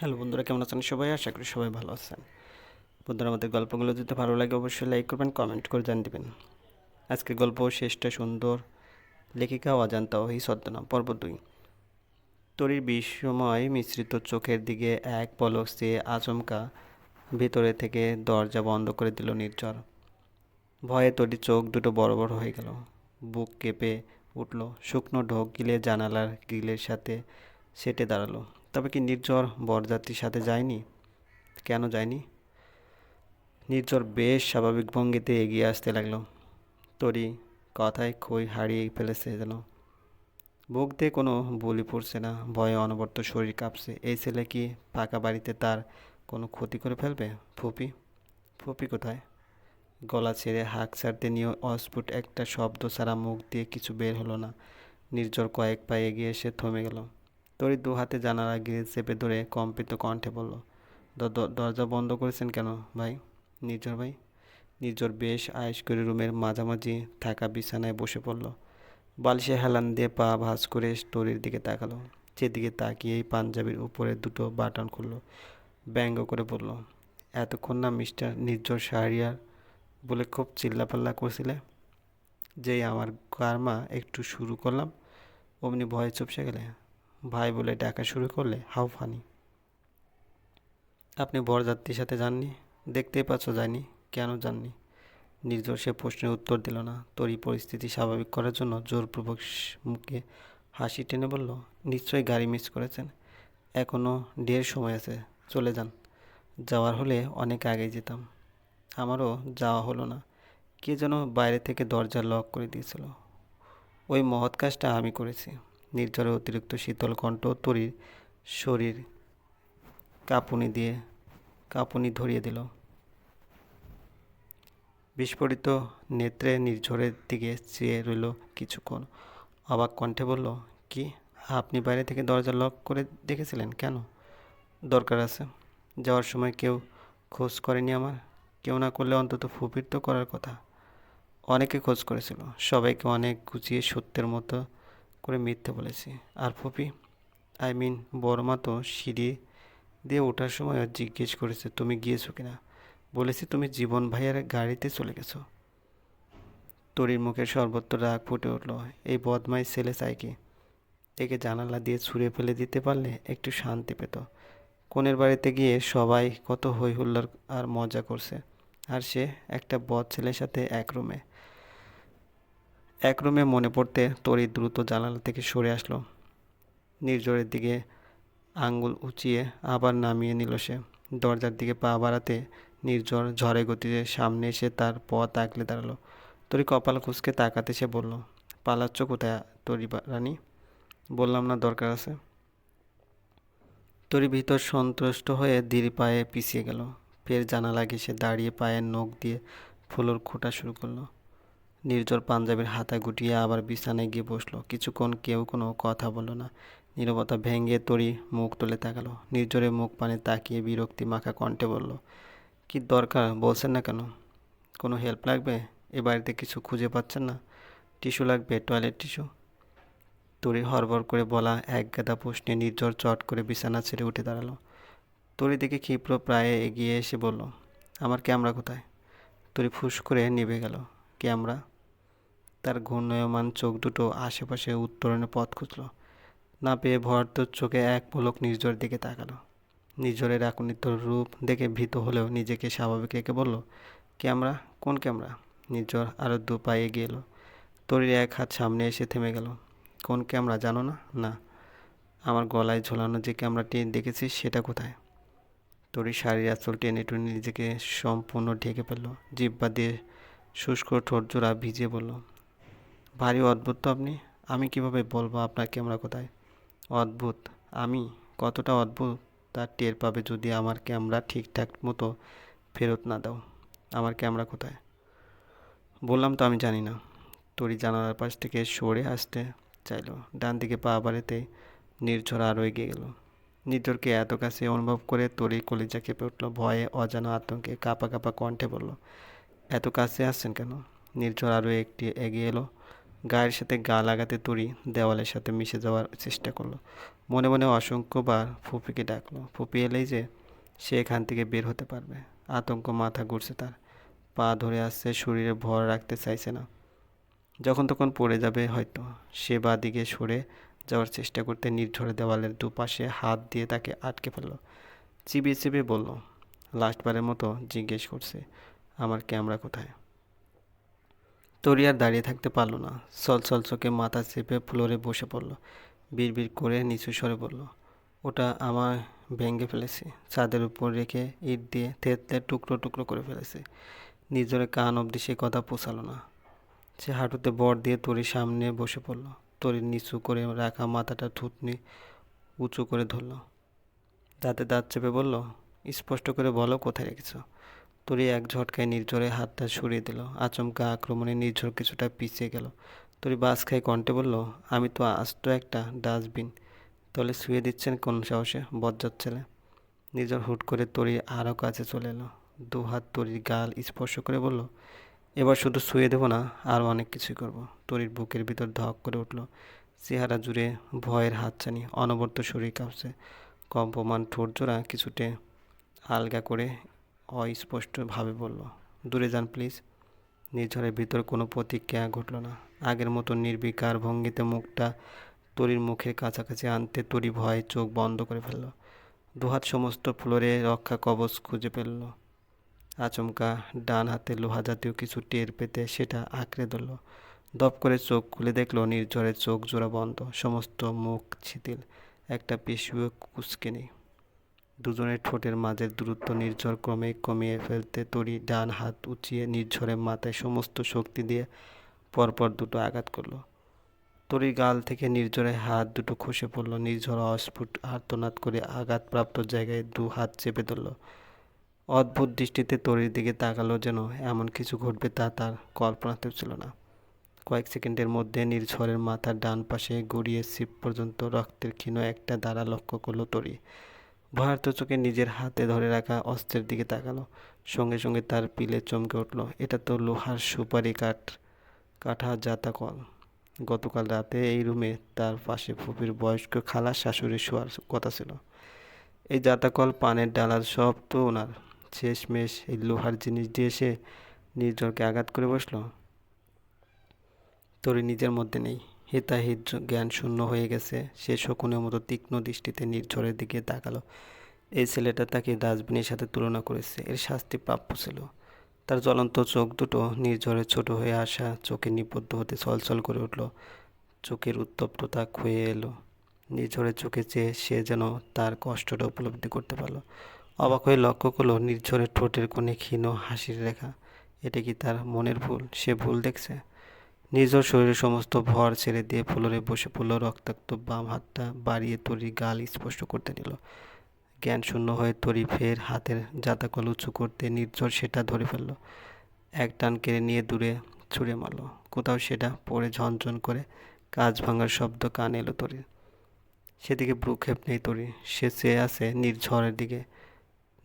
Hello বন্ধুরা, কেমন আছেন সবাই? আশা করি সবাই ভালো আছেন। বন্ধুরা, আমাদের গল্পগুলো যদি ভালো লাগে, অবশ্যই লাইক করবেন, কমেন্ট করে জানিয়ে দেবেন। আজকের গল্প শেষটা সুন্দর লেখিকা অজান্তা ওই ছদ্মনাম, পর্ব দুই। তরির বিস্ময় মিশ্রিত চোখের দিকে এক পলক চেয়ে আচমকা ভেতরে থেকে দরজা বন্ধ করে দিল নির্ঝর। ভয়ে তরির চোখ দুটো বড় বড় হয়ে গেল। বুক কেঁপে উঠল। শুকনো ঢোক গিলে জানালার গিলের সাথে সেটে দাঁড়াল। তবে কি নির্ঝর বরযাত্রীর সাথে যায়নি? কেন যায়নি? নির্ঝর বেশ স্বাভাবিক ভঙ্গিতে এগিয়ে আসতে লাগল। তরি কথায় খই হারিয়ে ফেলেছে যেন। বুক দিয়ে কোনো বলি পড়ছে না, ভয়ে অনবর্ত শরীর কাঁপছে। এই ছেলে কি পাকা বাড়িতে তার কোনো ক্ষতি করে ফেলবে? ফুপি? ফুপি কোথায়? গলা ছেড়ে হাঁক ছাড়তে নিয়ে অস্ফুট একটা শব্দ ছাড়া মুখ দিয়ে কিছু বের হলো না। নির্ঝর কয়েক পায়ে এগিয়ে এসে থমে গেল। তরি দু হাতে জানালা গ্রিল চেপে ধরে কম্পিত কণ্ঠে বলল, "দ- দ- দরজা বন্ধ করেছেন কেন ভাই? নির্ঝর ভাই নির্ঝর বেশ আয়েস করে রুমের মাঝামাঝি থাকা বিছানায় বসে পড়ল। বালিশে হেলান দিয়ে পা ভাঁজ করে তরির দিকে তাকালো। যেদিকে তাকিয়েই পাঞ্জাবির উপরে দুটো বাটন খুললো। ব্যঙ্গ করে বলল, এতক্ষণ না মিস্টার নির্ঝর শাহরিয়ার বলে খুব চিল্লাপাল্লা করছিলে? যেই আমার কারমা একটু শুরু করলাম, অমনি ভয়ে চুপসে গেলে? ভাই বলে ডাকা শুরু করলে হাউ ফানি। আপনি বরযাত্রীর সাথে যাননি? দেখতেই পাচ্ছ যায়নি। কেন যাননি? নির্জর সে প্রশ্নের উত্তর দিল না। তরি পরিস্থিতি স্বাভাবিক করার জন্য জোরপূর্বক মুখে হাসি টেনে বলল, নিশ্চয়ই গাড়ি মিস করেছেন। এখনও ঢের সময় আছে, চলে যান। যাওয়ার হলে অনেক আগেই যেতাম। আমারও যাওয়া হলো না। কে যেন বাইরে থেকে দরজা লক করে দিয়েছিল। ওই মহৎ কাজটা আমি করেছি। নির্ঝরের অতিরিক্ত শীতল কণ্ঠ তরির শরীর কাঁপুনি দিয়ে কাঁপুনি ধরিয়ে দিল। বিস্ফোরিত নেত্রে নির্ঝরের দিকে চেয়ে রইল কিছুক্ষণ। অবাক কণ্ঠে বলল, কি, আপনি বাইরে থেকে দরজা লক করে দেখেছিলেন কেন? দরকার আছে। যাওয়ার সময় কেউ খোঁজ করেনি আমার। কেউ না করলে অন্তত ফুপির তো করার কথা। অনেকে খোঁজ করেছিল। সবাইকে অনেক গুছিয়ে সত্যের মতো করে মিথ্যে বলেছি। আর ফুপি আই মিন বড়মা তো সিঁড়ি দিয়ে ওঠার সময় জিজ্ঞেস করেছে, তুমি গিয়েছো কিনা? বলেছি, তুমি জীবন ভাইয়ের গাড়িতে চলে গেছো। তরির মুখে সর্বত্র রাগ ফুটে উঠল। এই বদমাই ছেলে চাই কি? একে জানালা দিয়ে ছুঁড়ে ফেলে দিতে পারলে একটু শান্তি পেত। কোনের বাড়িতে গিয়ে সবাই কত হই হুল্লোড় আর মজা করছে। আর সে একটা বদ ছেলের সাথে এক রুমে এক রুমে মনে পড়তে তরি দ্রুত জানালা থেকে সরে আসলো। নির্জরের দিকে আঙ্গুল উঁচিয়ে আবার নামিয়ে নিল সে। দরজার দিকে পা বাড়াতে নির্ঝর ঝড়ে গতিতে সামনে এসে তার পথ আগলে দাঁড়াল। তরি কপাল খুঁজকে তাকাতে সে বলল, পালাচ্ছ কোথায় তরি রানী? বললাম না, দরকার আছে। তরি ভিতর সন্তুষ্ট হয়ে ধীর পায়ে পিছিয়ে গেল। ফের জানালা ঘেসে দাঁড়িয়ে পায়ের নখ দিয়ে ফুলোর খোঁটা শুরু করল। নির্জর পাঞ্জাবির হাতা গুটিয়ে আবার বিছানায় গিয়ে বসল। কিছুক্ষণ কেউ কোনো কথা বলল না। নীরবতা ভেঙে তরি মুখ তুলে তাকালো। নির্জরের মুখ পানে তাকিয়ে বিরক্তি মাখা কণ্ঠে বলল, কি দরকার? বলছেন না কেন? কোনো হেল্প লাগবে? এ বাড়িতে কিছু খুঁজে পাচ্ছেন না? টিস্যু লাগবে টয়লেট টিস্যু তরি হরবর করে বলা এক গাদা প্রশ্নে নির্জর চট করে বিছানা ছেড়ে উঠে দাঁড়াল। তরি দেখে ক্ষিপ্র প্রায় এগিয়ে এসে বলল, আমার ক্যামেরা কোথায়? তরি ফুস করে নিভে গেল। ক্যামেরা? তার ঘূর্ণয়মান চোখ দুটো আশেপাশে উত্তরণের পথ খুঁজল। না পেয়ে ভরার্থ চোখে এক পলক নির্জরের দিকে তাকালো। নির্জরের আকর্ণিত রূপ দেখে ভীত হলেও নিজেকে স্বাভাবিক রেখে বলল, ক্যামেরা? কোন ক্যামেরা? নির্জর আরও দু পায়ে এলো। তরির এক হাত সামনে এসে থেমে গেল। কোন ক্যামেরা জানো না? না। আমার গলায় ঝোলানো যে ক্যামেরাটি দেখেছিস সেটা কোথায়? তরি শাড়ির আঁচল টেনে টুনে নিজেকে সম্পূর্ণ ঢেকে ফেলল। জিব্বা দিয়ে শুষ্ক ঠোঁট জোড়া ভিজিয়ে বলল ভারী অদ্ভুত তো আপনি? আমি কীভাবে বলব আপনার ক্যামেরা কোথায়? অদ্ভুত। আমি? কতটা অদ্ভুত? তা টের পাবে যদি আমার ক্যামেরা ঠিকঠাক মতো ফেরত না দাও। আমার ক্যামেরা কোথায়? বললাম তো আমি জানি না। তরি জানালার পাশ থেকে সরে আসতে চাইলো। ডান দিকে পা বাড়াতেই নির্ঝর আরও এগিয়ে গেল। নির্ঝরকে এত কাছে অনুভব করে তরি কলিজা কেঁপে উঠল। ভয়ে অজানা আতঙ্কে কাঁপা কাঁপা কণ্ঠে বলল, এত কাছে আসছেন কেন? নির্ঝর আরও একটি এগিয়ে এলো। গায়ের সাথে গা লাগাতে তরি, দেওয়ালের সাথে মিশে যাওয়ার চেষ্টা করল। মনে মনে অসংখ্যবার ফুপিকে ডাকলো। ফুপি এলেই যে সে এখান থেকে বের হতে পারবে। আতঙ্ক মাথা ঘুরছে তার। পা ধরে আসছে, শরীরে ভর রাখতে চাইছে না। যখন তখন পড়ে যাবে হয়তো। সে দিকে সরে যাওয়ার চেষ্টা করতে নির্ঝরে দেওয়ালের দুপাশে হাত দিয়ে তাকে আটকে ফেলল। চিবিয়ে চিবিয়ে বলল, লাস্টবারের মতো জিজ্ঞেস করছে, আমার ক্যামেরা কোথায় তরি আর দাঁড়িয়ে থাকতে পারল না। সল সল চোখে মাথা চেপে ফ্লোরে বসে পড়ল। বিড়বিড় করে নিচু স্বরে বলল, ওটা আমার ভেঙে ফেলেছি। ছাদের উপর রেখে ইট দিয়ে থেতলে টুকরো টুকরো করে ফেলেছে। নিজের কান অবধি সে কথা পোষালো না। সে হাঁটুতে বর দিয়ে তরির সামনে বসে পড়ল। তরির নিচু করে রাখা মাথাটা থুতনি উঁচু করে ধরল। দাঁতে দাঁত চেপে বলল, স্পষ্ট করে বলো কোথায় রেখেছ? তরি এক ঝটকায় নির্ঝরে হাতটা সরিয়ে দিল। আচমকা আক্রমণে নির্ঝর কিছুটা পিছিয়ে গেল। তরি বাস খাই কণ্ঠে বলল, আমি তো আস্ত একটা ডাস্টবিন। তলে শুয়ে দিচ্ছেন কোন সাহসে, বজ্জাত ছেলে? নির্ঝর হুট করে তরি আরও কাছে চলে এলো। দু হাত তরির গাল স্পর্শ করে বলল, এবার শুধু শুয়ে দেবো না আরও অনেক কিছুই করব। তরির বুকের ভিতর ধক করে উঠল। চেহারা জুড়ে ভয়ের হাতছানি, অনবরত শরীর কাঁপছে। কম্পমান ঠোঁট জোড়া কিছুতে আলগা করে অস্পষ্টভাবে বলল, দূরে যান প্লিজ। নির্ঝরের ভিতর কোনো প্রতিক্রিয়া ঘটল না। আগের মতো নির্বিকার ভঙ্গিতে মুখটা তরির মুখের কাছাকাছি আনতে তরি ভয়ে চোখ বন্ধ করে ফেলল। দুহাত সমস্ত ফ্লোরে রক্ষা কবচ খুঁজে ফেলল আচমকা ডান হাতে লোহা জাতীয় কিছু টের পেতে সেটা আঁকড়ে ধরল। দপ করে চোখ খুলে দেখল, নির্ঝরের চোখ জোড়া বন্ধ, সমস্ত মুখ ছিতিল। একটা পেশিও কুচকে নেই। দুজনের ঠোঁটের মাঝের দূরত্ব নির্ঝর ক্রমে কমিয়ে ফেলতে তরি ডান হাত উঁচিয়ে নির্ঝরের মাথায় সমস্ত শক্তি দিয়ে পরপর দুটো আঘাত করল। তরি গাল থেকে নির্ঝরের হাত দুটো খসে পড়ল। নির্ঝর অস্ফুট আর্তনাদ করে আঘাতপ্রাপ্ত জায়গায় দু হাত চেপে ধরল। অদ্ভুত দৃষ্টিতে তরির দিকে তাকালো যেন এমন কিছু ঘটবে তা তার কল্পনাতেও ছিল না। কয়েক সেকেন্ডের মধ্যে নির্ঝরের মাথার ডান পাশে গড়িয়ে সিপ পর্যন্ত রক্তের ক্ষীণ একটা দ্বারা লক্ষ্য করল তরি। ভয়ার্থ চোখে নিজের হাতে ধরে রাখা অস্ত্রের দিকে তাকালো। সঙ্গে সঙ্গে তার পিলে চমকে উঠল। এটা তো লোহার সুপারি কাঠ, কাঠা জাতা কল গতকাল রাতে এই রুমে তার পাশে ফুপির বয়স্ক খালা শাশুড়ি শোয়ার কথা ছিল। এই জাতাকল, পানের ডালার সব তো ওনার। শেষমেশ এই লোহার জিনিস দিয়ে সে নির্জরকে আঘাত করে বসল। তোর নিজের মধ্যে নেই। হিতাহিত জ্ঞান শূন্য হয়ে গেছে। সে শকুনের মতো তীক্ষ্ণ দৃষ্টিতে নির্ঝরের দিকে তাকালো। এই ছেলেটা তাকে ডাস্টবিনের সাথে তুলনা করেছে। এর শাস্তি প্রাপ্য ছিল। তার জ্বলন্ত চোখ দুটো নির্ঝরে ছোট হয়ে আসা চোখে নিবদ্ধ হতে ছলছল করে উঠল। চোখের উত্তপ্ততা খুয়ে এলো। নির্ঝরের চোখে চেয়ে সে যেন তার কষ্টটা উপলব্ধি করতে পারল। অবাক হয়ে লক্ষ্য করল নির্ঝরের ঠোঁটের কোণে ক্ষীণ হাসির রেখা। এটা কি তার মনের ভুল? সে ভুল দেখছে? নিজের শরীরের সমস্ত ভর ছেড়ে দিয়ে ফ্লোরে বসে পড়ল, রক্তাক্ত বাম হাতটা বাড়িয়ে তরি গাল স্পষ্ট করতে নিল। জ্ঞান শূন্য হয়ে তরি ফের হাতের জাতাকল উঁচু করতে নির্ঝর সেটা ধরে ফেলল। এক টান কেড়ে নিয়ে দূরে ছুঁড়ে মারলো। কোথাও সেটা পড়ে ঝনঝন করে কাজ ভাঙার শব্দ কান এলো তরির। সেদিকে ভ্রুক্ষেপ নেই তরি, সে চেয়ে আছে নির্ঝরের দিকে।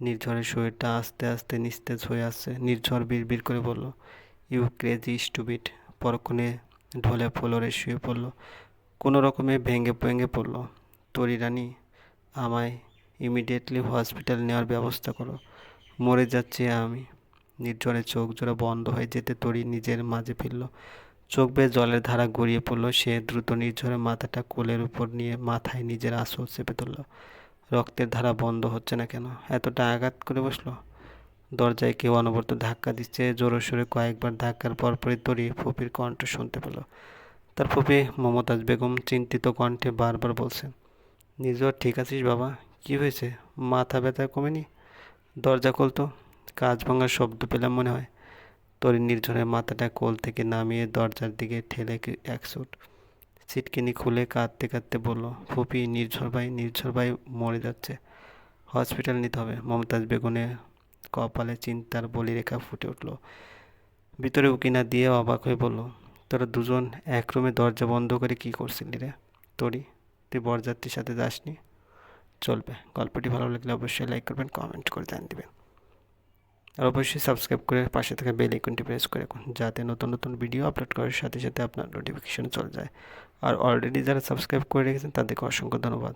নির্ঝরের শরীরটা আস্তে আস্তে নিস্তেজ হয়ে আসছে। নির্ঝর বিড় করে বলল ইউ ক্রেজি স্টুবিট পরক্ষণে ঢলে ফ্লোরে শুয়ে পড়ল, কোনো রকমে ভেঙে ভেঙে পড়ল। তরি রানী, আমায় ইমিডিয়েটলি হসপিটাল নেওয়ার ব্যবস্থা করো, মরে যাচ্ছি আমি। নির্ঝরে চোখ জোড়া বন্ধ হয়ে যেতে তরি নিজের মাঝে ফিরল। চোখ বেয়ে জলের ধারা গড়িয়ে পড়ল, সে দ্রুত নির্ঝরে মাথাটা কোলের উপর নিয়ে মাথায় নিজের আসল চেপে তুলল রক্তের ধারা বন্ধ হচ্ছে না কেন? এতটা আঘাত করে বসল? দরজায় কেউ অনবরত ধাক্কা দিচ্ছে, জোরে সোরে কয়েকবার ধাক্কার পরপরই তরি ফুপির কণ্ঠ শুনতে পেল। তার ফুপি মমতাজ বেগম চিন্তিত কণ্ঠে বারবার বলছেন, নিজেও ঠিক আছিস বাবা, কি হয়েছে? মাথা ব্যথা কমেনি? দরজা খুলতো কাজ ভাঙার শব্দ পেলাম মনে হয়। তরি নির্ঝরের মাথাটা কোল থেকে নামিয়ে দরজার দিকে ঠেলে এক সুট সিটকিনি খুলে কাঁদতে কাঁদতে বলল, ফুপি, নির্ঝর ভাই নির্ঝর ভাই মরে যাচ্ছে। হসপিটাল নিতে হবে। মমতাজ বেগুনে কপালে চিন্তার বলিরেখা ফুটে উঠল। ভিতরে উকিনা দিয়ে অবাক হয়ে বলল, তোরা দুজন এক রুমে দরজা বন্ধ করে কি করছিলি রে? তোরই? তুই বরযাত্রীর সাথে যাসনি? চলবে। গল্পটি ভালো লাগলে অবশ্যই লাইক করবেন কমেন্ট করে জানিয়ে দেবেন। আর অবশ্যই সাবস্ক্রাইব করে পাশে থাকা বেল আইকনটি প্রেস করে রাখুন, যাতে নতুন নতুন ভিডিও আপলোড করার সাথে সাথে আপনার নোটিফিকেশন চলে যায়। আর অলরেডি যারা সাবস্ক্রাইব করে রেখেছেন, তাদেরকে অসংখ্য ধন্যবাদ।